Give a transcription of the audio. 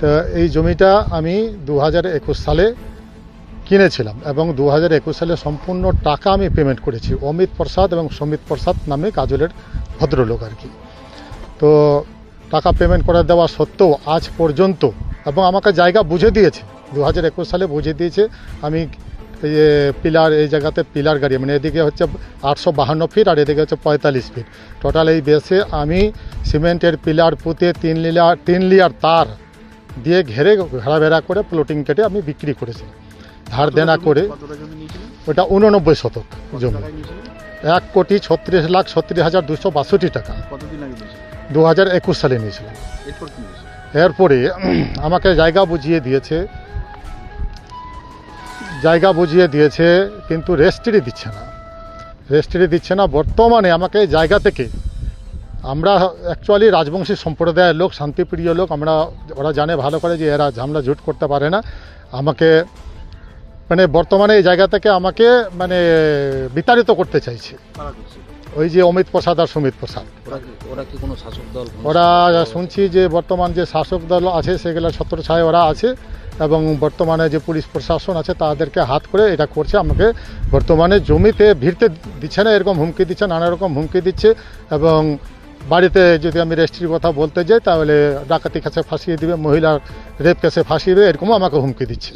তো এই জমিটা আমি দু হাজার একুশ সালে কিনেছিলাম এবং দু হাজার একুশ সালে সম্পূর্ণ টাকা আমি পেমেন্ট করেছি অমিত প্রসাদ এবং সমিত প্রসাদ নামে কাজলের ভদ্রলোক আর কি। তো টাকা পেমেন্ট করে দেওয়া সত্ত্বেও আজ পর্যন্ত এবং আমাকে জায়গা বুঝে দিয়েছে দু হাজার একুশ সালে বুঝে দিয়েছে আমি এই যে পিলার এই জায়গাতে পিলার গাড়ি মানে এদিকে হচ্ছে আটশো বাহান্ন ফিট আর এদিকে হচ্ছে পঁয়তাল্লিশ ফিট। টোটাল এই বেসে আমি সিমেন্টের পিলার পুঁতে তিন লিলার তিন লিয়ার তার দিয়ে ঘেরে ঘেরাভেরা করে প্লটিং কেটে আমি বিক্রি করেছি। ধার দেনা করে ওটা উননব্বই শতক জমি। এক কোটি ছত্রিশ লাখ ছত্রিশ হাজার দুশো বাষট্টি টাকা। দু হাজার একুশ সালে নিয়েছিলাম। এরপরে আমাকে জায়গা বুঝিয়ে দিয়েছে জায়গা বুঝিয়ে দিয়েছে কিন্তু রেস্ট্রি দিচ্ছে না। রেস্ট্রি দিচ্ছে না। বর্তমানে আমাকে এই জায়গা থেকে আমরা অ্যাকচুয়ালি রাজবংশী সম্প্রদায়ের লোক শান্তিপ্রিয় লোক আমরা ওরা জানে ভালো করে যে এরা ঝামলা জুট করতে পারে না। আমাকে মানে বর্তমানে এই জায়গা থেকে আমাকে মানে বিতাড়িত করতে চাইছে। ওই যে অমিত প্রসাদ আর সুমিত প্রসাদ। ওরা শুনছি যে বর্তমান যে শাসক দল আছে সেগুলো ছত্র ছায় ওরা আছে। এবং বর্তমানে যে পুলিশ প্রশাসন আছে তাদেরকে হাত করে এটা করছে, আমাকে বর্তমানে জমিতে ভিড়তে দিচ্ছে না, এরকম হুমকি দিচ্ছে, নানা রকম হুমকি দিচ্ছে এবং বাড়িতে যদি আমি রেস্ট্রির কথা বলতে যাই তাহলে ডাকাতি কাছে ফাঁসিয়ে দিবে মহিলার রেপ কেসে ফাঁসিয়ে দেবে, এরকমও আমাকে হুমকি দিচ্ছে।